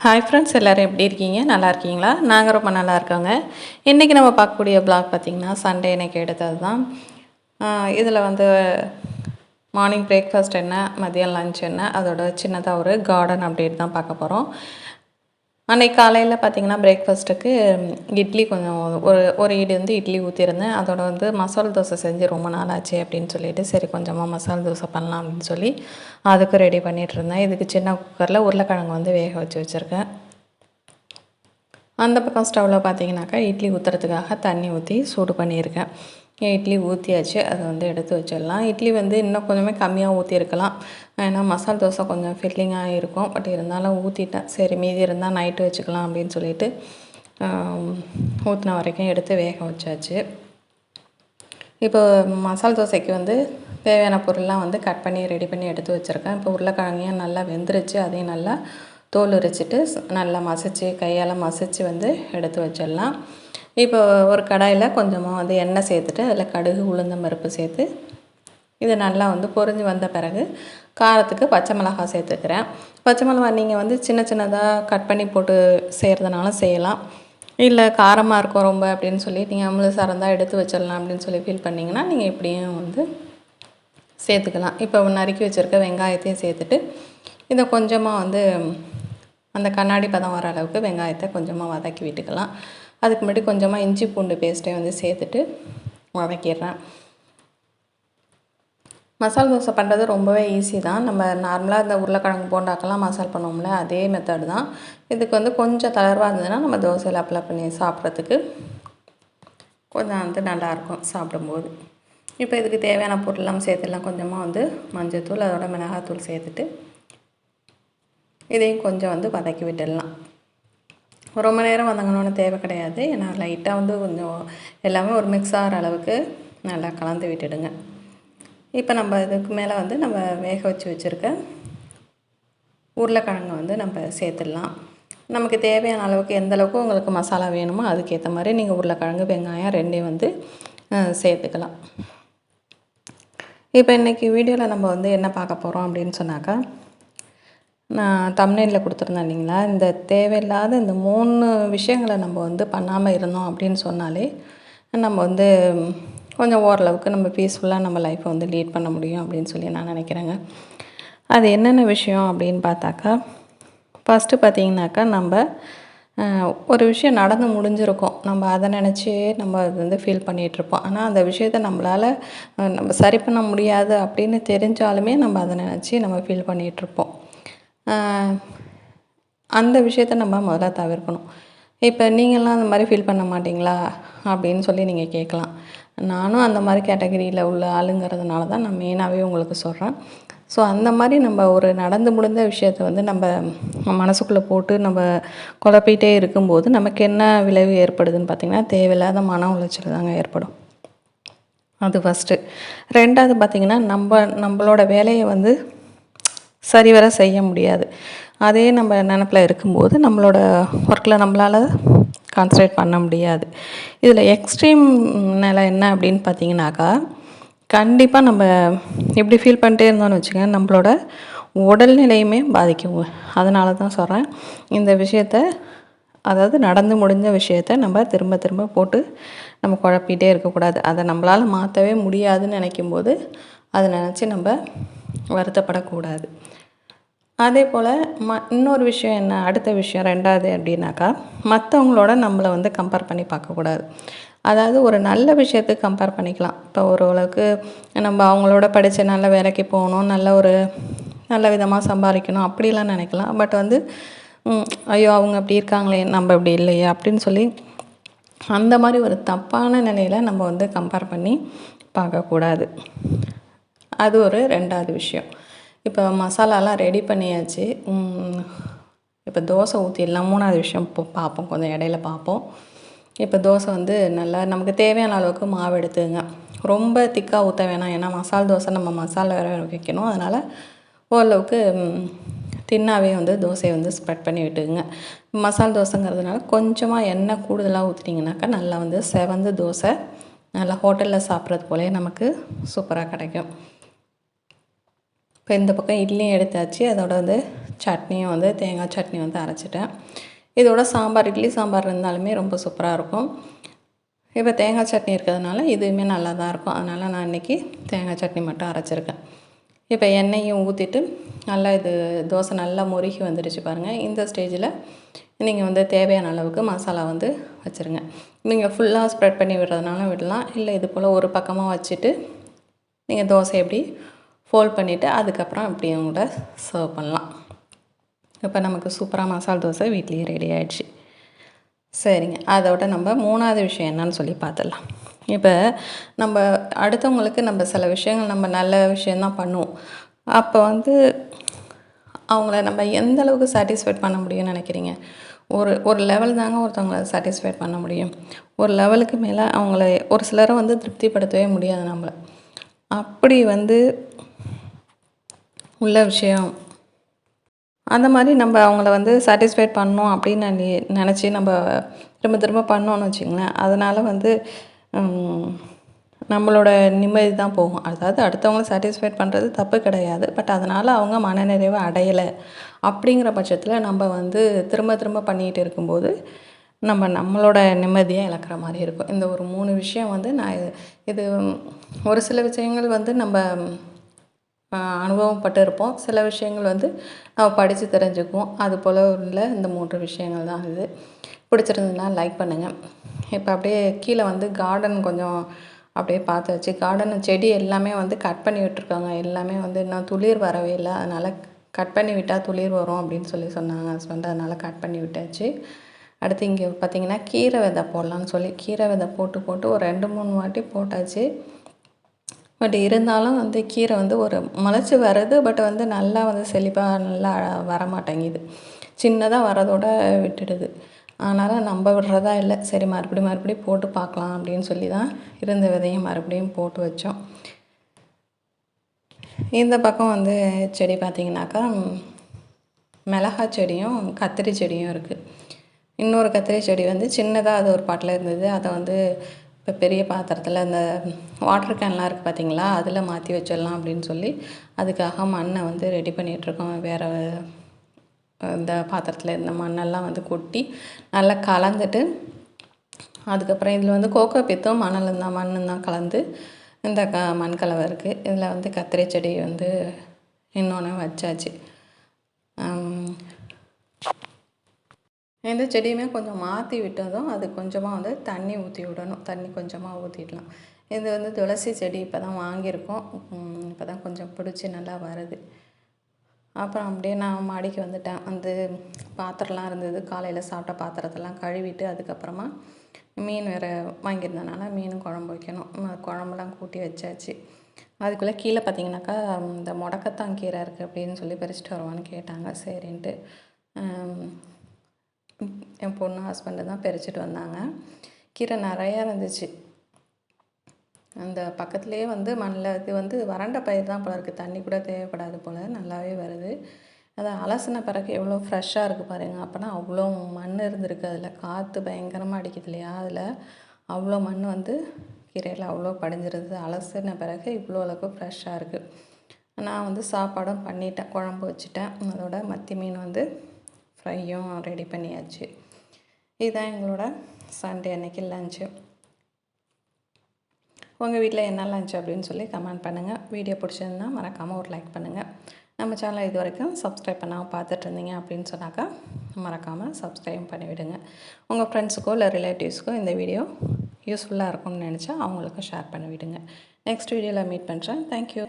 Hi friends எல்லோரும் எப்படி இருக்கீங்க? நல்லா இருக்கீங்களா? நாங்கள் ரொம்ப நல்லா இருக்கோங்க. இன்றைக்கி நம்ம பார்க்கக்கூடிய பிளாக் பார்த்திங்கன்னா சண்டே எனக்கு எடுத்தது தான் இதில் வந்து மார்னிங் பிரேக்ஃபாஸ்ட் என்ன மதியம் லஞ்ச் என்ன அதோட சின்னதாக ஒரு கார்டன் அப்டேட் தான் பார்க்க போகிறோம் அன்றைக்கி காலையில் பார்த்திங்கன்னா பிரேக்ஃபாஸ்ட்டுக்கு இட்லி கொஞ்சம் ஒரு ஒரு இடி வந்து இட்லி ஊற்றிருந்தேன் அதோட வந்து மசால் தோசை செஞ்சு ரொம்ப நாள் ஆச்சு அப்படின்னு சொல்லிட்டு சரி கொஞ்சமாக மசால் தோசை பண்ணலாம் அப்படின்னு சொல்லி அதுக்கு ரெடி பண்ணிகிட்டு இருந்தேன். இதுக்கு சின்ன குக்கரில் உருளைக்கிழங்கு வந்து வேக வச்சு வச்சுருக்கேன். அந்த பக்கம் ஸ்டவ்வில் பார்த்தீங்கன்னாக்கா இட்லி ஊற்றுறதுக்காக தண்ணி ஊற்றி சூடு பண்ணியிருக்கேன். இட்லி ஊற்றியாச்சு அதை வந்து எடுத்து வச்சிடலாம். இட்லி வந்து இன்னும் கொஞ்சமே கம்மியாக ஊற்றிருக்கலாம் ஏன்னா மசால் தோசை கொஞ்சம் ஃபில்லிங்காக இருக்கும். பட் இருந்தாலும் ஊற்றிட்டேன் சரி மீதி இருந்தால் நைட்டு வச்சுக்கலாம் அப்படின்னு சொல்லிட்டு ஊற்றின வரைக்கும் எடுத்து வேக வச்சாச்சு. இப்போ மசால் தோசைக்கு வந்து தேவையான பொருள்லாம் வந்து கட் பண்ணி ரெடி பண்ணி எடுத்து வச்சுருக்கேன். இப்போ உருளைக்கிழங்கையும் நல்லா வெந்துருச்சு. அதையும் நல்லா தோல் உரிச்சிட்டு நல்லா மசிச்சு கையால் மசிச்சு வந்து எடுத்து வச்சிடலாம். இப்போ ஒரு கடாயில் கொஞ்சமாக வந்து எண்ணெய் சேர்த்துட்டு அதில் கடுகு உளுந்தம் பருப்பு சேர்த்து இது நல்லா வந்து பொரிஞ்சு வந்த பிறகு காரத்துக்கு பச்சை மிளகாய் சேர்த்துக்கிறேன். பச்சை மிளகாய் நீங்கள் வந்து சின்ன சின்னதாக கட் பண்ணி போட்டு செய்கிறதுனால செய்யலாம். இல்லை காரமாக இருக்கும் ரொம்ப அப்படின்னு சொல்லி நீங்கள் முழு சாரந்தாக எடுத்து வச்சிடலாம் அப்படின்னு சொல்லி ஃபீல் பண்ணிங்கன்னா நீங்கள் இப்படியும் வந்து சேர்த்துக்கலாம். இப்போ நறுக்கி வச்சுருக்க வெங்காயத்தையும் சேர்த்துட்டு இதை கொஞ்சமாக வந்து அந்த கண்ணாடி பதம் வர அளவுக்கு வெங்காயத்தை கொஞ்சமாக வதக்கி விட்டுக்கலாம். அதுக்கு முன்னாடி கொஞ்சமாக இஞ்சி பூண்டு பேஸ்ட்டை வந்து சேர்த்துட்டு வதக்கிடுறேன். மசால் தோசை பண்ணுறது ரொம்பவே ஈஸி தான். நம்ம நார்மலாக இந்த உருளைக்கிழங்கு போண்டாக்கெல்லாம் மசால் பண்ணுவோம்ல அதே மெத்தட் தான். இதுக்கு வந்து கொஞ்சம் தளர்வாக இருந்ததுன்னா நம்ம தோசையில் அப்ளை பண்ணி சாப்பிட்றதுக்கு கொஞ்சம் வந்து நல்லாயிருக்கும் சாப்பிடும்போது. இப்போ இதுக்கு தேவையான பொருள்லாம் சேர்த்துலாம் கொஞ்சமாக வந்து மஞ்சள் தூள் அதோட மிளகாத்தூள் சேர்த்துட்டு இதையும் கொஞ்சம் வந்து வதக்கி விட்டுடலாம். ரொம்ப நேரம் வதங்கணும்னு தேவை கிடையாது. ஏன்னா லைட்டாக வந்து கொஞ்சம் எல்லாமே ஒரு மிக்ஸ் ஆகிற அளவுக்கு நல்லா கலந்து விட்டுடுங்க. இப்போ நம்ம இதுக்கு மேலே வந்து நம்ம வேக வச்சு வச்சுருக்க உருளைக்கிழங்கு வந்து நம்ம சேர்த்துடலாம். நமக்கு தேவையான அளவுக்கு எந்த அளவுக்கு உங்களுக்கு மசாலா வேணுமோ அதுக்கேற்ற மாதிரி நீங்கள் உருளைக்கிழங்கு வெங்காயம் ரெண்டையும் வந்து சேர்த்துக்கலாம். இப்போ இன்றைக்கி வீடியோவில் நம்ம வந்து என்ன பார்க்க போகிறோம் அப்படின்னு சொன்னாக்கா நான் தமிழ்நெல்லில் கொடுத்துருந்தேன் இல்லைங்களா? இந்த தேவையில்லாத இந்த மூணு விஷயங்களை நம்ம வந்து பண்ணாமல் இருந்தோம் அப்படின்னு சொன்னாலே நம்ம வந்து கொஞ்சம் ஓரளவுக்கு நம்ம பீஸ்ஃபுல்லாக நம்ம லைஃப்பை வந்து லீட் பண்ண முடியும் அப்படின்னு சொல்லி நான் நினைக்கிறேங்க. அது என்னென்ன விஷயம் அப்படின்னு பார்த்தாக்கா ஃபஸ்ட்டு பார்த்திங்கனாக்கா நம்ம ஒரு விஷயம் நடந்து முடிஞ்சிருக்கோம். நம்ம அதை நினச்சி நம்ம அது வந்து ஃபீல் பண்ணிகிட்ருப்போம் ஆனால் அந்த விஷயத்த நம்மளால் நம்ம சரி பண்ண முடியாது அப்படின்னு தெரிஞ்சாலுமே நம்ம அதை நினச்சி நம்ம ஃபீல் பண்ணிகிட்ருப்போம் அந்த விஷயத்த நம்ம முதல்ல தவிர்க்கணும். இப்போ நீங்கள்லாம் அந்த மாதிரி ஃபீல் பண்ண மாட்டிங்களா? அப்படின்னு சொல்லி நீங்கள் கேட்கலாம். நானும் அந்த மாதிரி கேட்டகரியில் உள்ள ஆளுங்கிறதுனால தான் நான் மெயினாகவே உங்களுக்கு சொல்கிறேன் ஸோ அந்த மாதிரி நம்ம ஒரு நடந்து முடிந்த விஷயத்த வந்து நம்ம மனசுக்குள்ளே போட்டு நம்ம குழப்பிகிட்டே இருக்கும்போது நமக்கு என்ன விளைவு ஏற்படுதுன்னு பார்த்திங்கன்னா தேவையில்லாத மன உளைச்சல் தாங்க ஏற்படும். அது ஃபஸ்ட்டு ரெண்டாவது பார்த்திங்கன்னா நம்ம நம்மளோட வேலையை வந்து சரிவர செய்ய முடியாது. அதே நம்ம நினப்பில் இருக்கும்போது நம்மளோட ஒர்க்கில் நம்மளால் கான்சன்ட்ரேட் பண்ண முடியாது. இதில் எக்ஸ்ட்ரீம் நிலை என்ன அப்படின்னு பார்த்தீங்கன்னாக்கா கண்டிப்பாக நம்ம எப்படி ஃபீல் பண்ணிட்டே இருந்தோம்னு வச்சுக்கோங்க நம்மளோட உடல்நிலையுமே பாதிக்கும். அதனால தான் சொல்கிறேன் இந்த விஷயத்த அதாவது நடந்து முடிஞ்ச விஷயத்த நம்ம திரும்ப திரும்ப போட்டு நம்ம குழப்பிகிட்டே இருக்கக்கூடாது. அதை நம்மளால் மாற்றவே முடியாதுன்னு நினைக்கும் போது அதை நினச்சி நம்ம வருத்தப்படக்கூடாது. அதே போல் ம இன்னொரு விஷயம் என்ன? அடுத்த விஷயம் ரெண்டாவது அப்படின்னாக்கா மற்றவங்களோட நம்மளை வந்து கம்பேர் பண்ணி பார்க்கக்கூடாது அதாவது ஒரு நல்ல விஷயத்துக்கு கம்பேர் பண்ணிக்கலாம். இப்போ ஓரளவுக்கு நம்ம அவங்களோட படித்த நல்ல வேலைக்கு போகணும் நல்ல ஒரு நல்ல விதமாக சம்பாதிக்கணும் அப்படிலாம் நினைக்கலாம். பட் வந்து ஐயோ அவங்க அப்படி இருக்காங்களே நம்ம இப்படி இல்லையே அப்படின்னு சொல்லி அந்த மாதிரி ஒரு தப்பான நிலையில் நம்ம வந்து கம்பேர் பண்ணி பார்க்கக்கூடாது அது ஒரு ரெண்டாவது விஷயம். இப்போ மசாலாலாம் ரெடி பண்ணியாச்சு. இப்போ தோசை ஊற்றிடலாம் மூணாவது விஷயம் இப்போ பார்ப்போம். கொஞ்சம் இடையில பார்ப்போம். இப்போ தோசை வந்து நல்லா நமக்கு தேவையான அளவுக்கு மாவு எடுத்துங்க. ரொம்ப திக்காக ஊற்ற வேணாம். ஏன்னா மசால் தோசை நம்ம மசாலா வேறு வைக்கணும். அதனால் ஓரளவுக்கு தின்னாவே வந்து தோசையை வந்து ஸ்ப்ரெட் பண்ணி விட்டுக்குங்க. மசால் தோசைங்கிறதுனால கொஞ்சமாக எண்ணெய் கூடுதலாக ஊற்றிட்டிங்கனாக்கா நல்லா வந்து செவந்து தோசை நல்லா ஹோட்டலில் சாப்பிட்றது போலே நமக்கு சூப்பராக கிடைக்கும். இப்போ இந்த பக்கம் இட்லியும் எடுத்தாச்சு. அதோட வந்து சட்னியும் வந்து தேங்காய் சட்னி வந்து அரைச்சிட்டேன். இதோட சாம்பார் இட்லி சாம்பார் இருந்தாலுமே ரொம்ப சூப்பராக இருக்கும். இப்போ தேங்காய் சட்னி இருக்கிறதுனால இதுவுமே நல்லா தான் இருக்கும். அதனால் நான் இன்றைக்கி தேங்காய் சட்னி மட்டும் அரைச்சிருக்கேன். இப்போ எண்ணெயும் ஊற்றிட்டு நல்லா இது தோசை நல்லா முருகி வந்துடுச்சு பாருங்கள் இந்த ஸ்டேஜில் நீங்கள் வந்து தேவையான அளவுக்கு மசாலா வந்து வச்சுருங்க. நீங்கள் ஃபுல்லாக ஸ்ப்ரெட் பண்ணி விடுறதுனால விடலாம். இல்லை இது போல் ஒரு பக்கமாக வச்சுட்டு நீங்கள் தோசை எப்படி ஃபோல்ட் பண்ணிவிட்டு அதுக்கப்புறம் இப்படியும் கூட சர்வ் பண்ணலாம். இப்போ நமக்கு சூப்பராக மசால் தோசை வீட்லேயே ரெடி ஆகிடுச்சு சரிங்க. அதோட நம்ம மூணாவது விஷயம் என்னன்னு சொல்லி பார்த்துடலாம். இப்போ நம்ம அடுத்தவங்களுக்கு நம்ம சில விஷயங்கள் நம்ம நல்ல விஷயந்தான் பண்ணுவோம். அப்போ வந்து அவங்கள நம்ம எந்த அளவுக்கு சாட்டிஸ்ஃபைட் பண்ண முடியும்னு நினைக்கிறீங்க? ஒரு ஒரு லெவல் தாங்க ஒருத்தவங்கள சாட்டிஸ்ஃபைட் பண்ண முடியும். ஒரு லெவலுக்கு மேலே அவங்கள ஒரு சிலரை வந்து திருப்திப்படுத்தவே முடியாது நம்மளை. அப்படி வந்து உள்ள விஷயம். அந்த மாதிரி நம்ம அவங்கள வந்து சாட்டிஸ்ஃபைட் பண்ணோம் அப்படின்னு நெ நினச்சி நம்ம திரும்ப திரும்ப பண்ணோன்னு வச்சுங்களேன் அதனால் வந்து நம்மளோட நிம்மதி தான் போகும். அதாவது அடுத்தவங்கள சாட்டிஸ்ஃபைட் பண்ணுறது தப்பு கிடையாது. பட் அதனால் அவங்க மனநிறைவு அடையலை. அப்படிங்கிற பட்சத்தில் நம்ம வந்து திரும்ப திரும்ப பண்ணிகிட்டு இருக்கும்போது நம்ம நம்மளோட நிம்மதியை இழக்கிற மாதிரி இருக்கும். இந்த ஒரு மூணு விஷயம் வந்து நான் இது ஒரு சில விஷயங்கள் வந்து நம்ம அனுபவப்பட்டு இருப்போம். சில விஷயங்கள் வந்து நம்ம படித்து தெரிஞ்சுக்குவோம். அது போல் உள்ள இந்த மூன்று விஷயங்கள் தான் இது. பிடிச்சிருந்ததுன்னா லைக் பண்ணுங்கள் இப்போ அப்படியே கீழே வந்து கார்டன் கொஞ்சம் அப்படியே பார்த்து வச்சு கார்டன் செடி எல்லாமே வந்து கட் பண்ணி விட்டுருக்காங்க. எல்லாமே வந்து இன்னும் துளிர் வரவே இல்லை. அதனால் கட் பண்ணி விட்டால் துளிர் வரும் அப்படின்னு சொல்லி சொன்னாங்க. ஹஸ்பண்ட் அதனால் கட் பண்ணி விட்டாச்சு. அடுத்து இங்கே பார்த்திங்கன்னா கீரை விதை போடலான்னு சொல்லி கீரை விதை போட்டு போட்டு ஒரு ரெண்டு மூணு வாட்டி போட்டாச்சு. பட் இருந்தாலும் வந்து கீரை வந்து ஒரு முளைச்சி வருது பட் வந்து நல்லா வந்து செழிப்பாக நல்லா வர மாட்டேங்குது சின்னதாக வரதோட விட்டுடுது. அதனால் நம்ப விடுறதா இல்லை. சரி மறுபடியும் மறுபடியும் போட்டு பார்க்கலாம் அப்படின்னு சொல்லி தான் இருந்த விதையும் மறுபடியும் போட்டு வச்சோம். இந்த பக்கம் வந்து செடி பார்த்திங்கனாக்கா மிளகா செடியும் கத்திரி செடியும் இருக்குது இன்னொரு கத்திரி செடி வந்து சின்னதாக அது ஒரு பாட்டில் இருந்தது. அதை வந்து இப்போ பெரிய பாத்திரத்தில் இந்த வாட்டர் கேன்லாம் இருக்குது பார்த்தீங்களா அதில் மாற்றி வச்சிடலாம் அப்படின்னு சொல்லி அதுக்காக மண்ணை வந்து ரெடி பண்ணிகிட்ருக்கோம் வேறு இந்த பாத்திரத்தில் இருந்த மண்ணெல்லாம் வந்து கொட்டி நல்லா கலந்துட்டு அதுக்கப்புறம் இதில் வந்து கோகோ பித்தும் மணலும் தான் மண்ணும் தான் கலந்து இந்த க மண்கலவை இருக்குது இதில் வந்து கத்திரி செடி வந்து இன்னொன்று வச்சாச்சு. எந்த செடியுமே கொஞ்சம் மாற்றி விட்டதும் அது கொஞ்சமாக வந்து தண்ணி ஊற்றி விடணும். தண்ணி கொஞ்சமாக ஊற்றிடலாம் இது வந்து துளசி செடி இப்போ தான் வாங்கியிருக்கோம். இப்போ தான் கொஞ்சம் பிடிச்சி நல்லா வருது. அப்புறம் அப்படியே நான் மாடிக்கு வந்துட்டேன். வந்து பாத்திரம்லாம் இருந்தது. காலையில் சாப்பிட்ட பாத்திரத்தெல்லாம் கழுவிட்டு அதுக்கப்புறமா மீன் வேறு வாங்கியிருந்தனால மீன் குழம்பு வைக்கணும். குழம்புலாம் கூட்டி வச்சாச்சு. அதுக்குள்ளே கீழே பார்த்தீங்கன்னாக்கா இந்த முடக்கத்தான் கீரை இருக்குது அப்படின்னு சொல்லி பறிச்சுட்டு வருவான்னு கேட்டாங்க. சரின்ட்டு என் பொண்ணு ஹஸ்பண்டு தான் பறிச்சிட்டு வந்தாங்க. கீரை நிறையா இருந்துச்சு. அந்த பக்கத்துலேயே வந்து மண்ணில் இது வந்து வறண்ட பயிர் தான் போல இருக்குது தண்ணி கூட தேவைப்படாது போல். நல்லாவே வருது. அதை அலசின பிறகு எவ்வளோ ஃப்ரெஷ்ஷாக இருக்குது பாருங்கள் அப்போனா அவ்வளோ மண் இருந்திருக்கு. அதில் காற்று பயங்கரமாக அடிக்குது இல்லையா? அதில் அவ்வளோ மண் வந்து கீரையில் அவ்வளோ படிஞ்சிருது. அலசின பிறகு இவ்வளோ அளவுக்கு ஃப்ரெஷ்ஷாக இருக்குது நான் வந்து சாப்பாடும் பண்ணிட்டேன். குழம்பு வச்சுட்டேன். அதோட மத்தி மீன் வந்து ஃப்ரையும் ரெடி பண்ணியாச்சு. இதுதான் எங்களோட சண்டே அன்னைக்கு லஞ்சு உங்கள் வீட்டில் என்ன லஞ்ச் அப்படின்னு சொல்லி கமெண்ட் பண்ணுங்கள் வீடியோ பிடிச்சிருந்தா மறக்காமல் ஒரு லைக் பண்ணுங்கள் நம்ம சேனலை இது வரைக்கும் சப்ஸ்கிரைப் பண்ணாமல் பார்த்துட்டு இருந்தீங்க அப்படின்னு சொன்னாக்கா மறக்காமல் சப்ஸ்கிரைப் பண்ணிவிடுங்க. உங்கள் ஃப்ரெண்ட்ஸுக்கோ இல்லை ரிலேட்டிவ்ஸ்க்கோ இந்த வீடியோ யூஸ்ஃபுல்லாக இருக்கும்னு நினச்சா அவங்களுக்கும் ஷேர் பண்ணிவிடுங்க. நெக்ஸ்ட் வீடியோவில் மீட் பண்ணுறேன் தேங்க்யூ